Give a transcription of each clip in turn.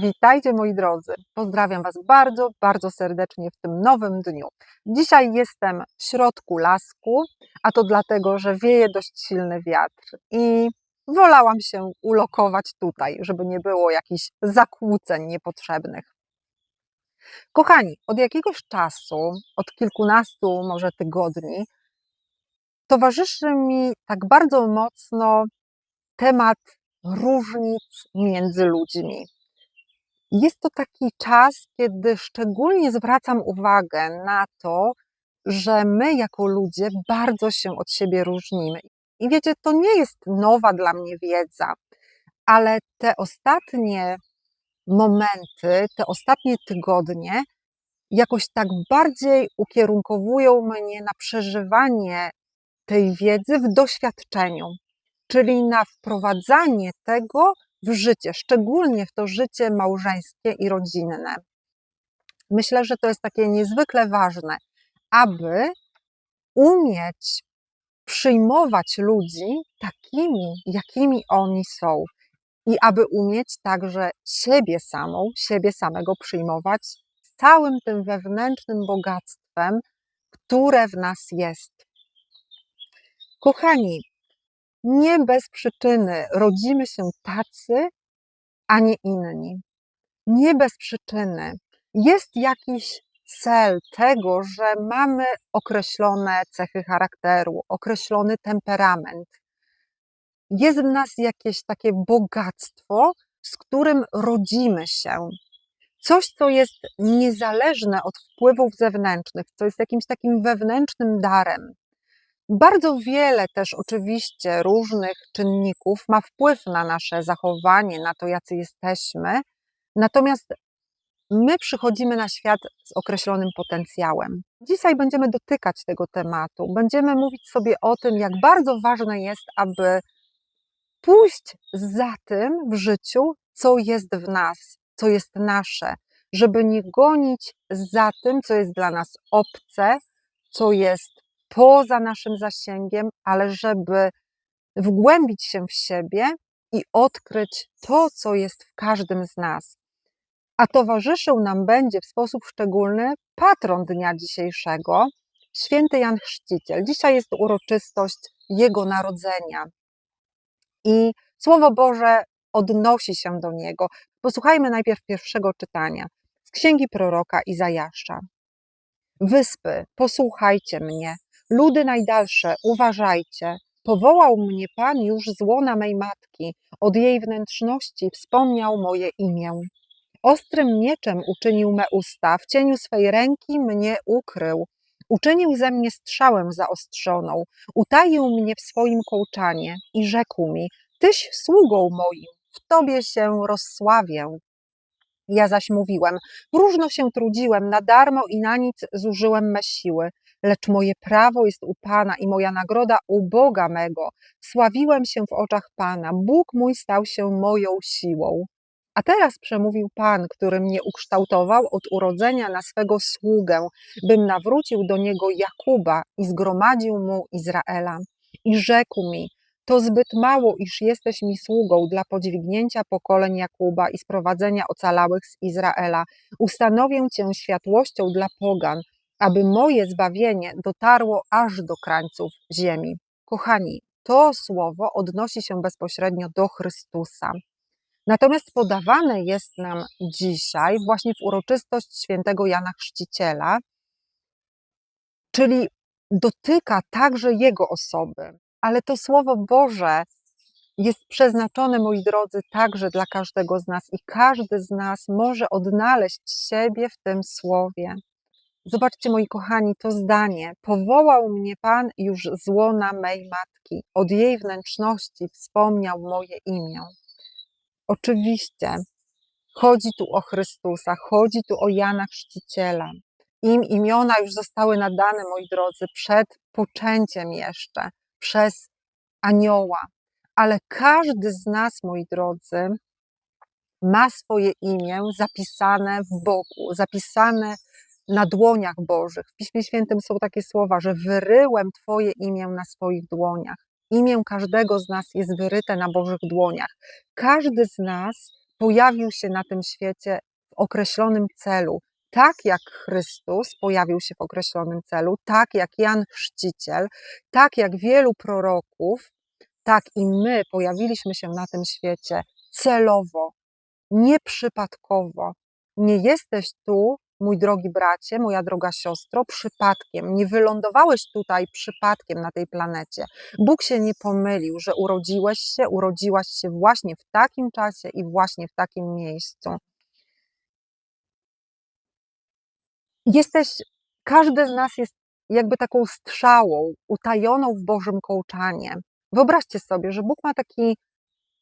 Witajcie moi drodzy. Pozdrawiam Was bardzo, bardzo serdecznie w tym nowym dniu. Dzisiaj jestem w środku lasku, a to dlatego, że wieje dość silny wiatr i wolałam się ulokować tutaj, żeby nie było jakichś zakłóceń niepotrzebnych. Kochani, od jakiegoś czasu, od kilkunastu może tygodni, towarzyszy mi tak bardzo mocno temat różnic między ludźmi. Jest to taki czas, kiedy szczególnie zwracam uwagę na to, że my jako ludzie bardzo się od siebie różnimy. I wiecie, to nie jest nowa dla mnie wiedza, ale te ostatnie momenty, te ostatnie tygodnie jakoś tak bardziej ukierunkowują mnie na przeżywanie tej wiedzy w doświadczeniu, czyli na wprowadzanie tego w życie, szczególnie w to życie małżeńskie i rodzinne. Myślę, że to jest takie niezwykle ważne, aby umieć przyjmować ludzi takimi, jakimi oni są, i aby umieć także siebie samą, siebie samego przyjmować z całym tym wewnętrznym bogactwem, które w nas jest. Kochani, nie bez przyczyny rodzimy się tacy, a nie inni. Nie bez przyczyny. Jest jakiś cel tego, że mamy określone cechy charakteru, określony temperament. Jest w nas jakieś takie bogactwo, z którym rodzimy się. Coś, co jest niezależne od wpływów zewnętrznych, co jest jakimś takim wewnętrznym darem. Bardzo wiele też oczywiście różnych czynników ma wpływ na nasze zachowanie, na to, jacy jesteśmy. Natomiast my przychodzimy na świat z określonym potencjałem. Dzisiaj będziemy dotykać tego tematu. Będziemy mówić sobie o tym, jak bardzo ważne jest, aby pójść za tym w życiu, co jest w nas, co jest nasze, żeby nie gonić za tym, co jest dla nas obce, co jest poza naszym zasięgiem, ale żeby wgłębić się w siebie i odkryć to, co jest w każdym z nas. A towarzyszył nam będzie w sposób szczególny patron dnia dzisiejszego, święty Jan Chrzciciel. Dzisiaj jest uroczystość jego narodzenia. I Słowo Boże odnosi się do niego. Posłuchajmy najpierw pierwszego czytania z księgi proroka Izajasza. Wyspy, posłuchajcie mnie, ludy najdalsze, uważajcie. Powołał mnie Pan już z łona mej matki, od jej wnętrzności wspomniał moje imię. Ostrym mieczem uczynił me usta, w cieniu swej ręki mnie ukrył. Uczynił ze mnie strzałę zaostrzoną, utaił mnie w swoim kołczanie i rzekł mi: Tyś sługą moim, w tobie się rozsławię. Ja zaś mówiłem: Próżno się trudziłem, na darmo i na nic zużyłem me siły, lecz moje prawo jest u Pana i moja nagroda u Boga mego. Sławiłem się w oczach Pana, Bóg mój stał się moją siłą. A teraz przemówił Pan, który mnie ukształtował od urodzenia na swego sługę, bym nawrócił do niego Jakuba i zgromadził mu Izraela. I rzekł mi: To zbyt mało, iż jesteś mi sługą dla podźwignięcia pokoleń Jakuba i sprowadzenia ocalałych z Izraela. Ustanowię cię światłością dla pogan, aby moje zbawienie dotarło aż do krańców ziemi. Kochani, to słowo odnosi się bezpośrednio do Chrystusa. Natomiast podawane jest nam dzisiaj właśnie w uroczystość świętego Jana Chrzciciela, czyli dotyka także jego osoby. Ale to Słowo Boże jest przeznaczone, moi drodzy, także dla każdego z nas i każdy z nas może odnaleźć siebie w tym Słowie. Zobaczcie, moi kochani, to zdanie. Powołał mnie Pan już z łona mej matki, od jej wnętrzności wspomniał moje imię. Oczywiście chodzi tu o Chrystusa, chodzi tu o Jana Chrzciciela. Im imiona już zostały nadane, moi drodzy, przed poczęciem jeszcze, przez anioła. Ale każdy z nas, moi drodzy, ma swoje imię zapisane w Bogu, zapisane na dłoniach Bożych. W Piśmie Świętym są takie słowa, że wyryłem Twoje imię na swoich dłoniach. Imię każdego z nas jest wyryte na Bożych dłoniach. Każdy z nas pojawił się na tym świecie w określonym celu. Tak jak Chrystus pojawił się w określonym celu, tak jak Jan Chrzciciel, tak jak wielu proroków, tak i my pojawiliśmy się na tym świecie celowo, nieprzypadkowo. Nie jesteś tu, mój drogi bracie, moja droga siostro, przypadkiem. Nie wylądowałeś tutaj przypadkiem na tej planecie. Bóg się nie pomylił, że urodziłeś się, urodziłaś się właśnie w takim czasie i właśnie w takim miejscu. Jesteś, każdy z nas jest jakby taką strzałą utajoną w Bożym kołczanie. Wyobraźcie sobie, że Bóg ma taki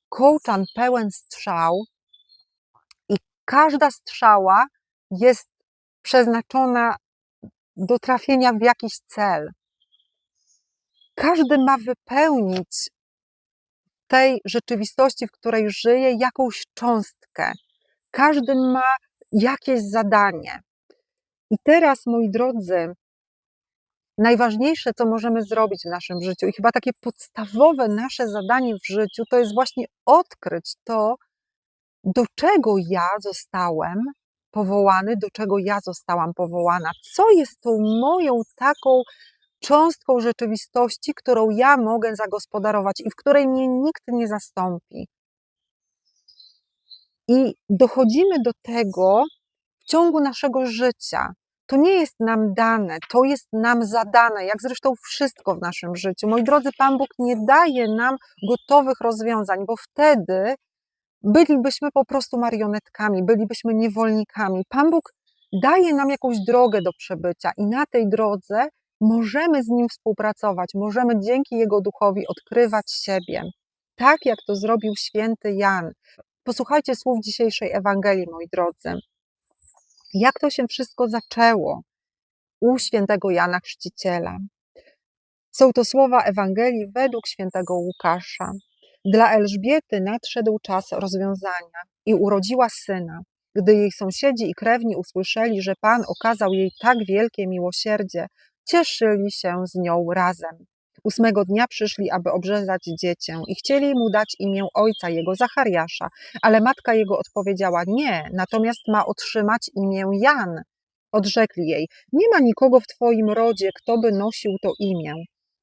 kołczan pełen strzał i każda strzała jest przeznaczona do trafienia w jakiś cel. Każdy ma wypełnić tej rzeczywistości, w której żyje, jakąś cząstkę. Każdy ma jakieś zadanie. I teraz, moi drodzy, najważniejsze, co możemy zrobić w naszym życiu, i chyba takie podstawowe nasze zadanie w życiu, to jest właśnie odkryć to, do czego ja zostałem powołany, do czego ja zostałam powołana, co jest tą moją taką cząstką rzeczywistości, którą ja mogę zagospodarować i w której mnie nikt nie zastąpi. I dochodzimy do tego w ciągu naszego życia. To nie jest nam dane, to jest nam zadane, jak zresztą wszystko w naszym życiu. Moi drodzy, Pan Bóg nie daje nam gotowych rozwiązań, bo wtedy bylibyśmy po prostu marionetkami, bylibyśmy niewolnikami. Pan Bóg daje nam jakąś drogę do przebycia i na tej drodze możemy z Nim współpracować, możemy dzięki Jego duchowi odkrywać siebie, tak jak to zrobił święty Jan. Posłuchajcie słów dzisiejszej Ewangelii, moi drodzy. Jak to się wszystko zaczęło u świętego Jana Chrzciciela? Są to słowa Ewangelii według świętego Łukasza. Dla Elżbiety nadszedł czas rozwiązania i urodziła syna. Gdy jej sąsiedzi i krewni usłyszeli, że Pan okazał jej tak wielkie miłosierdzie, cieszyli się z nią razem. Ósmego dnia przyszli, aby obrzezać dziecię i chcieli mu dać imię ojca jego, Zachariasza, ale matka jego odpowiedziała nie, natomiast ma otrzymać imię Jan. Odrzekli jej, nie ma nikogo w twoim rodzie, kto by nosił to imię.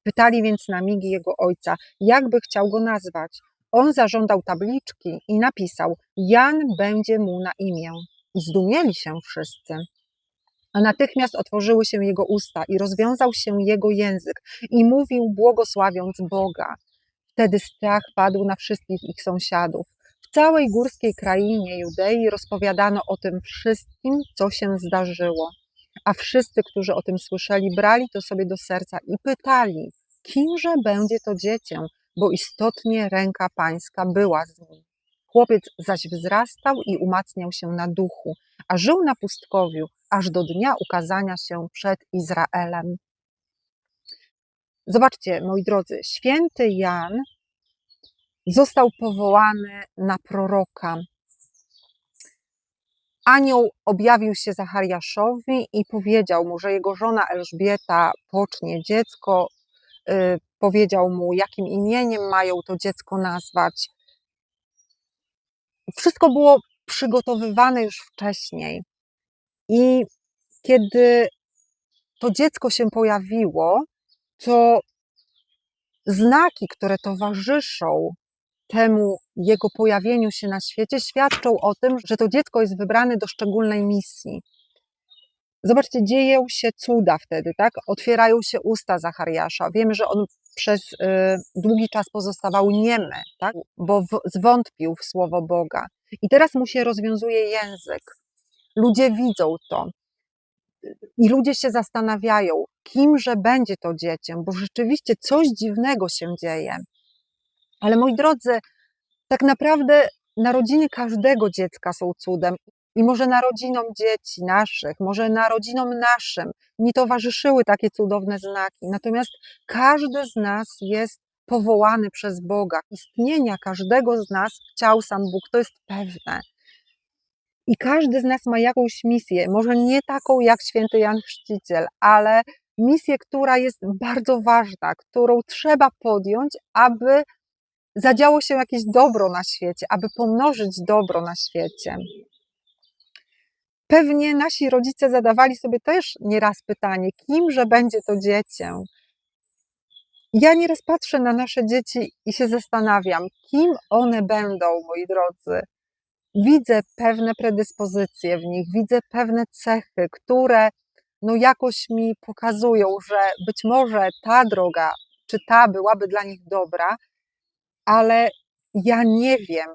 Pytali więc na migi jego ojca, jakby chciał go nazwać. On zażądał tabliczki i napisał: Jan będzie mu na imię. I zdumieli się wszyscy. A natychmiast otworzyły się jego usta i rozwiązał się jego język i mówił, błogosławiąc Boga. Wtedy strach padł na wszystkich ich sąsiadów. W całej górskiej krainie Judei rozpowiadano o tym wszystkim, co się zdarzyło. A wszyscy, którzy o tym słyszeli, brali to sobie do serca i pytali, kimże będzie to dziecię, bo istotnie ręka pańska była z nim. Chłopiec zaś wzrastał i umacniał się na duchu, a żył na pustkowiu, aż do dnia ukazania się przed Izraelem. Zobaczcie, moi drodzy, święty Jan został powołany na proroka. Anioł objawił się Zachariaszowi i powiedział mu, że jego żona Elżbieta pocznie dziecko. y, Powiedział mu, jakim imieniem mają to dziecko nazwać. Wszystko było przygotowywane już wcześniej. I kiedy to dziecko się pojawiło, to znaki, które towarzyszą temu jego pojawieniu się na świecie, świadczą o tym, że to dziecko jest wybrane do szczególnej misji. Zobaczcie, dzieją się cuda wtedy, tak? Otwierają się usta Zachariasza. Wiemy, że on przez y, długi czas pozostawał niemy, tak? bo w, zwątpił w słowo Boga. I teraz mu się rozwiązuje język. Ludzie widzą to. I ludzie się zastanawiają, kimże będzie to dziecię, bo rzeczywiście coś dziwnego się dzieje. Ale moi drodzy, tak naprawdę narodziny każdego dziecka są cudem. I może narodzinom dzieci naszych, może narodzinom naszym nie towarzyszyły takie cudowne znaki. Natomiast każdy z nas jest powołany przez Boga. Istnienia każdego z nas chciał sam Bóg, to jest pewne. I każdy z nas ma jakąś misję, może nie taką jak święty Jan Chrzciciel, ale misję, która jest bardzo ważna, którą trzeba podjąć, aby zadziało się jakieś dobro na świecie, aby pomnożyć dobro na świecie. Pewnie nasi rodzice zadawali sobie też nieraz pytanie, kimże będzie to dziecię. Ja nieraz patrzę na nasze dzieci i się zastanawiam, kim one będą, moi drodzy. Widzę pewne predyspozycje w nich, widzę pewne cechy, które no jakoś mi pokazują, że być może ta droga czy ta byłaby dla nich dobra, ale ja nie wiem.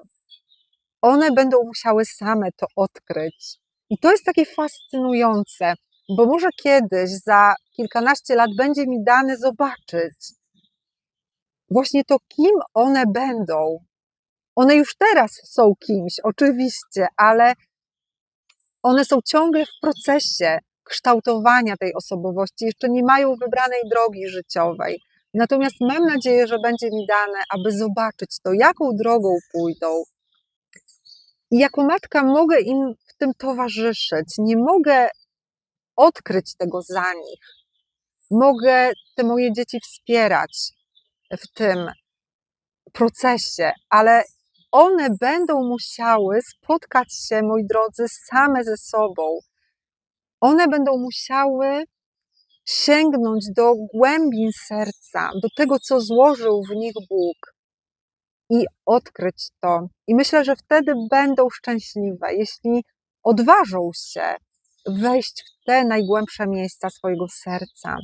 One będą musiały same to odkryć. I to jest takie fascynujące, bo może kiedyś, za kilkanaście lat, będzie mi dane zobaczyć właśnie to, kim one będą. One już teraz są kimś, oczywiście, ale one są ciągle w procesie kształtowania tej osobowości, jeszcze nie mają wybranej drogi życiowej. Natomiast mam nadzieję, że będzie mi dane, aby zobaczyć to, jaką drogą pójdą. I jako matka mogę im w tym towarzyszyć. Nie mogę odkryć tego za nich. Mogę te moje dzieci wspierać w tym procesie, ale one będą musiały spotkać się, moi drodzy, same ze sobą. One będą musiały sięgnąć do głębin serca, do tego, co złożył w nich Bóg i odkryć to. I myślę, że wtedy będą szczęśliwe, jeśli odważą się wejść w te najgłębsze miejsca swojego serca.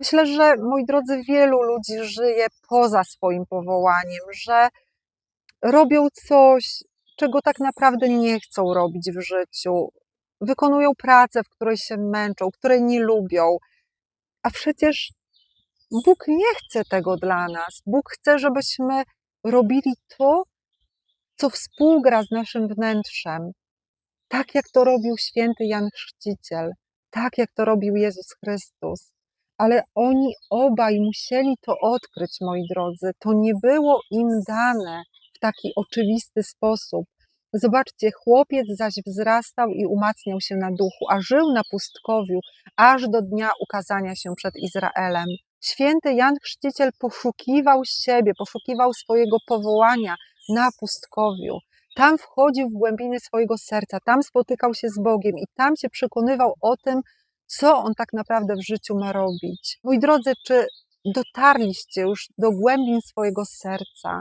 Myślę, że moi drodzy, wielu ludzi żyje poza swoim powołaniem, że robią coś, czego tak naprawdę nie chcą robić w życiu. Wykonują pracę, w której się męczą, której nie lubią, a przecież Bóg nie chce tego dla nas. Bóg chce, żebyśmy robili to, co współgra z naszym wnętrzem. Tak jak to robił święty Jan Chrzciciel, tak jak to robił Jezus Chrystus. Ale oni obaj musieli to odkryć, moi drodzy. To nie było im dane w taki oczywisty sposób. Zobaczcie, chłopiec zaś wzrastał i umacniał się na duchu, a żył na pustkowiu, aż do dnia ukazania się przed Izraelem. Święty Jan Chrzciciel poszukiwał siebie, poszukiwał swojego powołania na pustkowiu. Tam wchodził w głębiny swojego serca, tam spotykał się z Bogiem i tam się przekonywał o tym, co on tak naprawdę w życiu ma robić. Mój drodzy, czy dotarliście już do głębin swojego serca?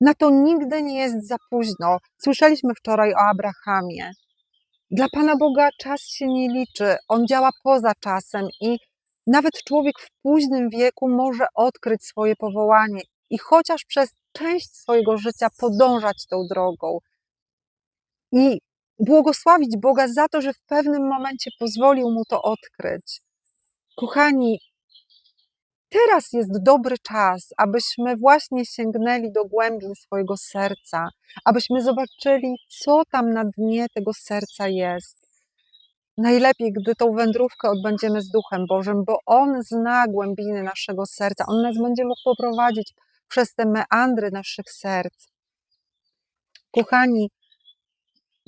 Na to nigdy nie jest za późno. Słyszeliśmy wczoraj o Abrahamie. Dla Pana Boga czas się nie liczy, on działa poza czasem i nawet człowiek w późnym wieku może odkryć swoje powołanie i chociaż przez część swojego życia podążać tą drogą. I błogosławić Boga za to, że w pewnym momencie pozwolił mu to odkryć. Kochani, teraz jest dobry czas, abyśmy właśnie sięgnęli do głębin swojego serca, abyśmy zobaczyli, co tam na dnie tego serca jest. Najlepiej, gdy tą wędrówkę odbędziemy z Duchem Bożym, bo On zna głębiny naszego serca. On nas będzie mógł poprowadzić przez te meandry naszych serc. Kochani,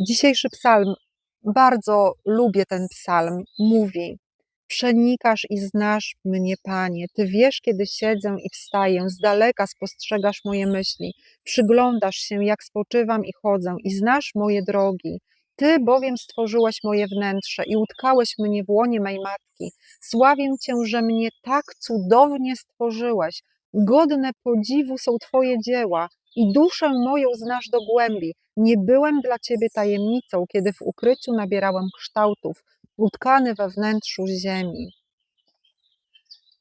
dzisiejszy psalm, bardzo lubię ten psalm, mówi: Przenikasz i znasz mnie, Panie. Ty wiesz, kiedy siedzę i wstaję, z daleka spostrzegasz moje myśli, przyglądasz się, jak spoczywam i chodzę, i znasz moje drogi. Ty bowiem stworzyłeś moje wnętrze i utkałeś mnie w łonie mej matki. Sławię Cię, że mnie tak cudownie stworzyłeś. Godne podziwu są Twoje dzieła i duszę moją znasz do głębi. Nie byłem dla Ciebie tajemnicą, kiedy w ukryciu nabierałem kształtów, utkany we wnętrzu ziemi.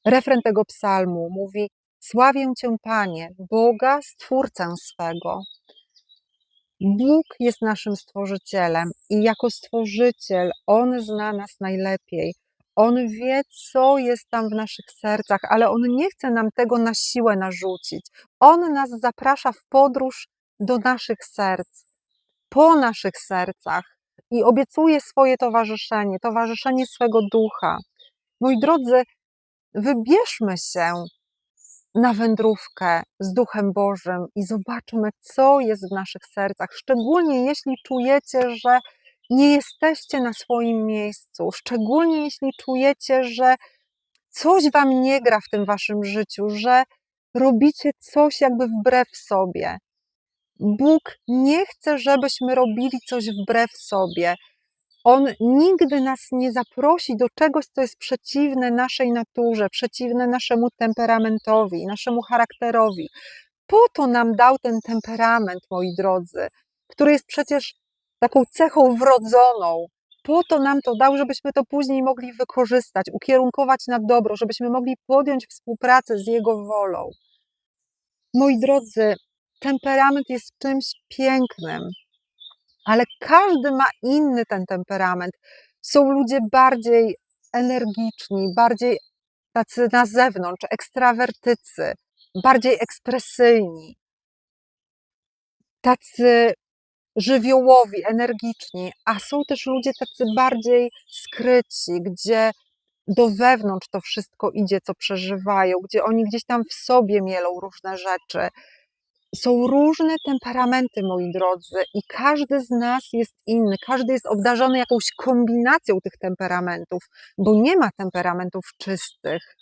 Refren tego psalmu mówi: Sławię Cię, Panie, Boga, Stwórcę swego. Bóg jest naszym stworzycielem i jako stworzyciel On zna nas najlepiej. On wie, co jest tam w naszych sercach, ale On nie chce nam tego na siłę narzucić. On nas zaprasza w podróż do naszych serc, po naszych sercach i obiecuje swoje towarzyszenie, towarzyszenie swego ducha. Moi drodzy, wybierzmy się na wędrówkę z Duchem Bożym i zobaczmy, co jest w naszych sercach. Szczególnie jeśli czujecie, że nie jesteście na swoim miejscu, szczególnie jeśli czujecie, że coś wam nie gra w tym waszym życiu, że robicie coś jakby wbrew sobie. Bóg nie chce, żebyśmy robili coś wbrew sobie. On nigdy nas nie zaprosi do czegoś, co jest przeciwne naszej naturze, przeciwne naszemu temperamentowi, naszemu charakterowi. Po to nam dał ten temperament, moi drodzy, który jest przecież taką cechą wrodzoną. Po to nam to dał, żebyśmy to później mogli wykorzystać, ukierunkować na dobro, żebyśmy mogli podjąć współpracę z Jego wolą. Moi drodzy, temperament jest czymś pięknym, ale każdy ma inny ten temperament. Są ludzie bardziej energiczni, bardziej tacy na zewnątrz, ekstrawertycy, bardziej ekspresyjni, tacy żywiołowi, energiczni, a są też ludzie tacy bardziej skryci, gdzie do wewnątrz to wszystko idzie, co przeżywają, gdzie oni gdzieś tam w sobie mielą różne rzeczy. Są różne temperamenty, moi drodzy, i każdy z nas jest inny, każdy jest obdarzony jakąś kombinacją tych temperamentów, bo nie ma temperamentów czystych.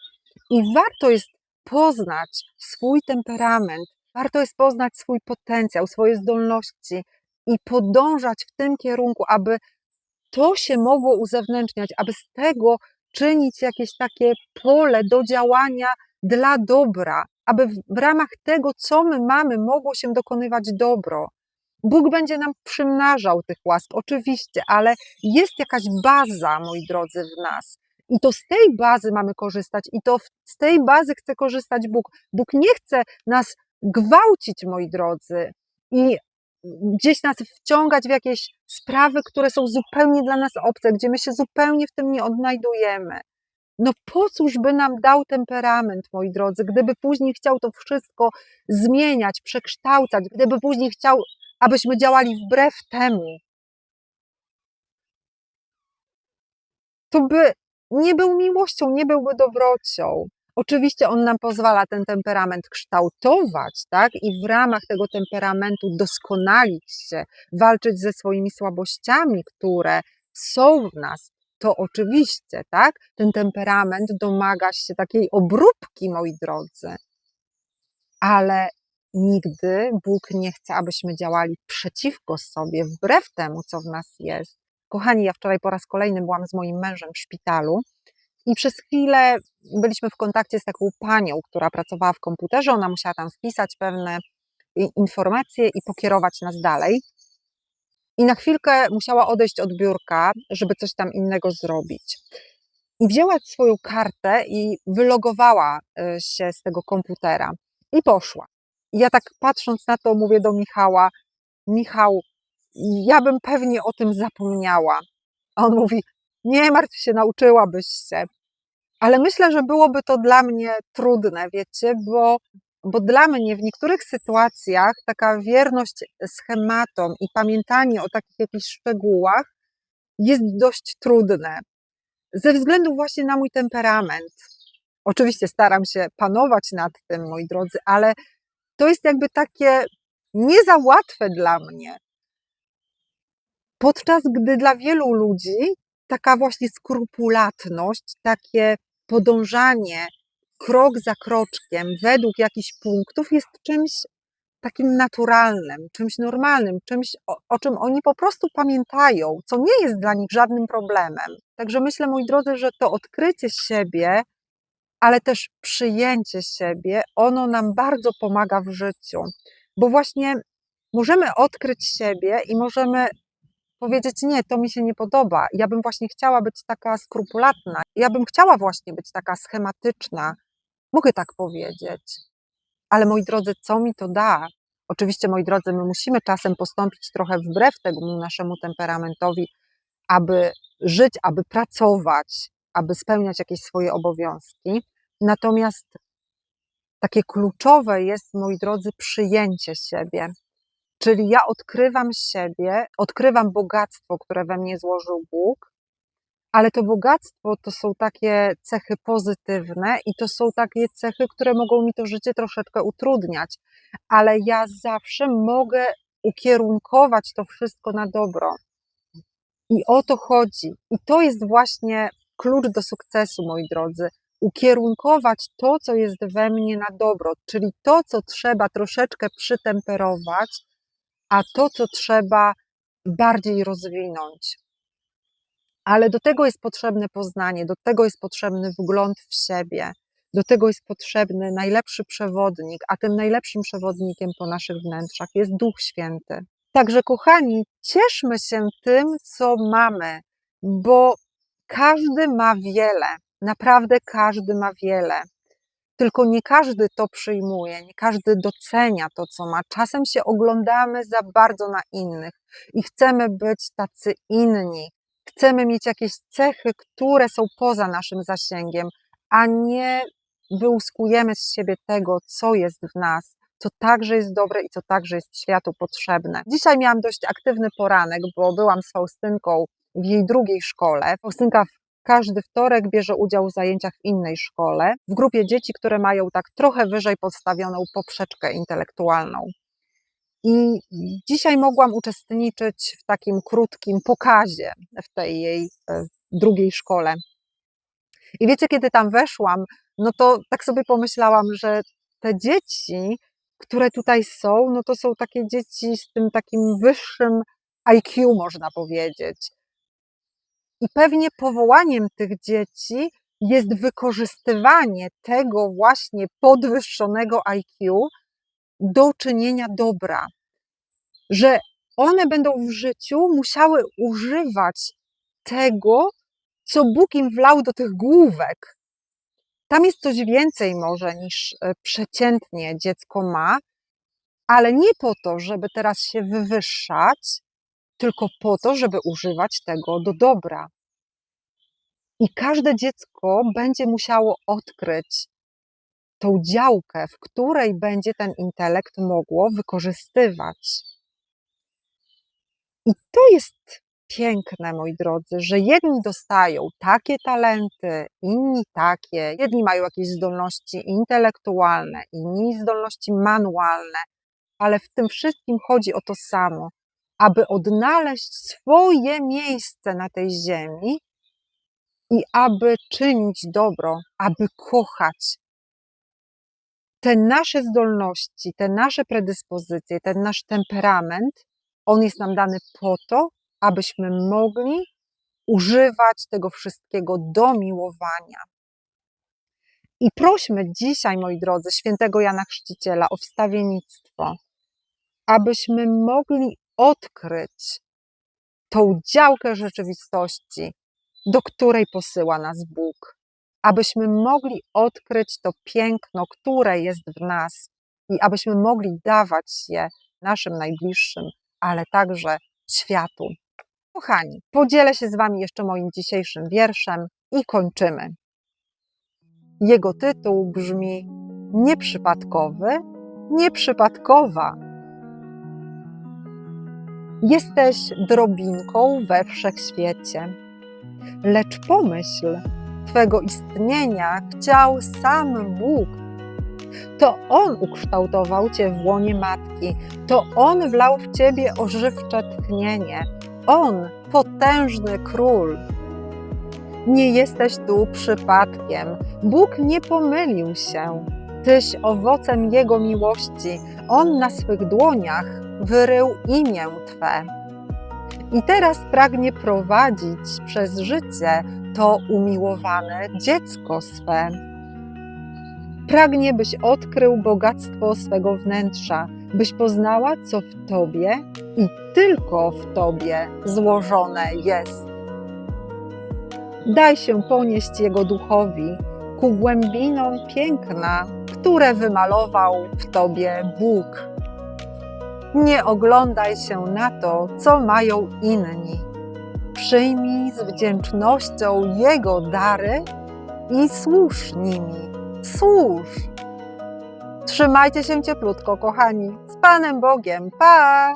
I warto jest poznać swój temperament, warto jest poznać swój potencjał, swoje zdolności i podążać w tym kierunku, aby to się mogło uzewnętrzniać, aby z tego czynić jakieś takie pole do działania dla dobra, aby w, ramach tego, co my mamy, mogło się dokonywać dobro. Bóg będzie nam przymnażał tych łask, oczywiście, ale jest jakaś baza, moi drodzy, w nas. I to z tej bazy mamy korzystać, i to z tej bazy chce korzystać Bóg. Bóg nie chce nas gwałcić, moi drodzy, i gdzieś nas wciągać w jakieś sprawy, które są zupełnie dla nas obce, gdzie my się zupełnie w tym nie odnajdujemy. No po cóż by nam dał temperament, moi drodzy, gdyby później chciał to wszystko zmieniać, przekształcać, gdyby później chciał, abyśmy działali wbrew temu, to by nie był miłością, nie byłby dobrocią. Oczywiście on nam pozwala ten temperament kształtować, tak? I w ramach tego temperamentu doskonalić się, walczyć ze swoimi słabościami, które są w nas. To oczywiście, tak? Ten temperament domaga się takiej obróbki, moi drodzy. Ale nigdy Bóg nie chce, abyśmy działali przeciwko sobie, wbrew temu, co w nas jest. Kochani, ja wczoraj po raz kolejny byłam z moim mężem w szpitalu i przez chwilę byliśmy w kontakcie z taką panią, która pracowała w komputerze. Ona musiała tam wpisać pewne informacje i pokierować nas dalej. I na chwilkę musiała odejść od biurka, żeby coś tam innego zrobić. I wzięła swoją kartę i wylogowała y, się z tego komputera i poszła. I ja tak patrząc na to, mówię do Michała: Michał, ja bym pewnie o tym zapomniała. A on mówi: Nie martw się, nauczyłabyś się. Ale myślę, że byłoby to dla mnie trudne, wiecie, bo, bo dla mnie w niektórych sytuacjach taka wierność schematom i pamiętanie o takich jakichś szczegółach jest dość trudne. Ze względu właśnie na mój temperament. Oczywiście staram się panować nad tym, moi drodzy, ale to jest jakby takie nie za łatwe dla mnie. Podczas gdy dla wielu ludzi taka właśnie skrupulatność, takie podążanie krok za kroczkiem według jakichś punktów jest czymś takim naturalnym, czymś normalnym, czymś, o, o czym oni po prostu pamiętają, co nie jest dla nich żadnym problemem. Także myślę, moi drodzy, że to odkrycie siebie, ale też przyjęcie siebie, ono nam bardzo pomaga w życiu, bo właśnie możemy odkryć siebie i możemy powiedzieć: Nie, to mi się nie podoba. Ja bym właśnie chciała być taka skrupulatna. Ja bym chciała właśnie być taka schematyczna. Mogę tak powiedzieć. Ale moi drodzy, co mi to da? Oczywiście, moi drodzy, my musimy czasem postąpić trochę wbrew temu naszemu temperamentowi, aby żyć, aby pracować, aby spełniać jakieś swoje obowiązki. Natomiast takie kluczowe jest, moi drodzy, przyjęcie siebie. Czyli ja odkrywam siebie, odkrywam bogactwo, które we mnie złożył Bóg, ale to bogactwo to są takie cechy pozytywne i to są takie cechy, które mogą mi to życie troszeczkę utrudniać, ale ja zawsze mogę ukierunkować to wszystko na dobro. I o to chodzi. I to jest właśnie klucz do sukcesu, moi drodzy. ukierunkować to, co jest we mnie na dobro, czyli to, co trzeba troszeczkę przytemperować, a to, co trzeba bardziej rozwinąć. Ale do tego jest potrzebne poznanie, do tego jest potrzebny wgląd w siebie, do tego jest potrzebny najlepszy przewodnik, a tym najlepszym przewodnikiem po naszych wnętrzach jest Duch Święty. Także, kochani, cieszmy się tym, co mamy, bo każdy ma wiele, naprawdę każdy ma wiele. Tylko nie każdy to przyjmuje, nie każdy docenia to, co ma. Czasem się oglądamy za bardzo na innych i chcemy być tacy inni. Chcemy mieć jakieś cechy, które są poza naszym zasięgiem, a nie wyłuskujemy z siebie tego, co jest w nas, co także jest dobre i co także jest światu potrzebne. Dzisiaj miałam dość aktywny poranek, bo byłam z Faustynką w jej drugiej szkole. Faustynka każdy wtorek bierze udział w zajęciach w innej szkole, w grupie dzieci, które mają tak trochę wyżej podstawioną poprzeczkę intelektualną. I dzisiaj mogłam uczestniczyć w takim krótkim pokazie w tej jej e, drugiej szkole. I wiecie, kiedy tam weszłam, no to tak sobie pomyślałam, że te dzieci, które tutaj są, no to są takie dzieci z tym takim wyższym IQ, można powiedzieć. I pewnie powołaniem tych dzieci jest wykorzystywanie tego właśnie podwyższonego IQ do czynienia dobra. Że one będą w życiu musiały używać tego, co Bóg im wlał do tych główek. Tam jest coś więcej może niż e, przeciętnie dziecko ma, ale nie po to, żeby teraz się wywyższać, tylko po to, żeby używać tego do dobra. I każde dziecko będzie musiało odkryć tą działkę, w której będzie ten intelekt mogło wykorzystywać. I to jest piękne, moi drodzy, że jedni dostają takie talenty, inni takie, jedni mają jakieś zdolności intelektualne, inni zdolności manualne, ale w tym wszystkim chodzi o to samo, aby odnaleźć swoje miejsce na tej ziemi i aby czynić dobro, aby kochać. Te nasze zdolności, te nasze predyspozycje, ten nasz temperament, on jest nam dany po to, abyśmy mogli używać tego wszystkiego do miłowania. I prośmy dzisiaj, moi drodzy, świętego Jana Chrzciciela o wstawiennictwo, abyśmy mogli odkryć tą działkę rzeczywistości, do której posyła nas Bóg, abyśmy mogli odkryć to piękno, które jest w nas i abyśmy mogli dawać je naszym najbliższym, ale także światu. Kochani, podzielę się z Wami jeszcze moim dzisiejszym wierszem i kończymy. Jego tytuł brzmi Nieprzypadkowy, nieprzypadkowa. Jesteś drobinką we wszechświecie, lecz pomyśl, Twego istnienia chciał sam Bóg. To On ukształtował Cię w łonie matki, to On wlał w Ciebie ożywcze tchnienie, on, potężny król. Nie jesteś tu przypadkiem. Bóg nie pomylił się. Tyś owocem Jego miłości. On na swych dłoniach wyrył imię Twe. I teraz pragnie prowadzić przez życie to umiłowane dziecko swe. Pragnie, byś odkrył bogactwo swego wnętrza, byś poznała, co w Tobie i tylko w Tobie złożone jest. Daj się ponieść Jego duchowi ku głębinom piękna, które wymalował w Tobie Bóg. Nie oglądaj się na to, co mają inni. Przyjmij z wdzięcznością Jego dary i służ nimi. Służ! Trzymajcie się cieplutko, kochani. Z Panem Bogiem. Pa!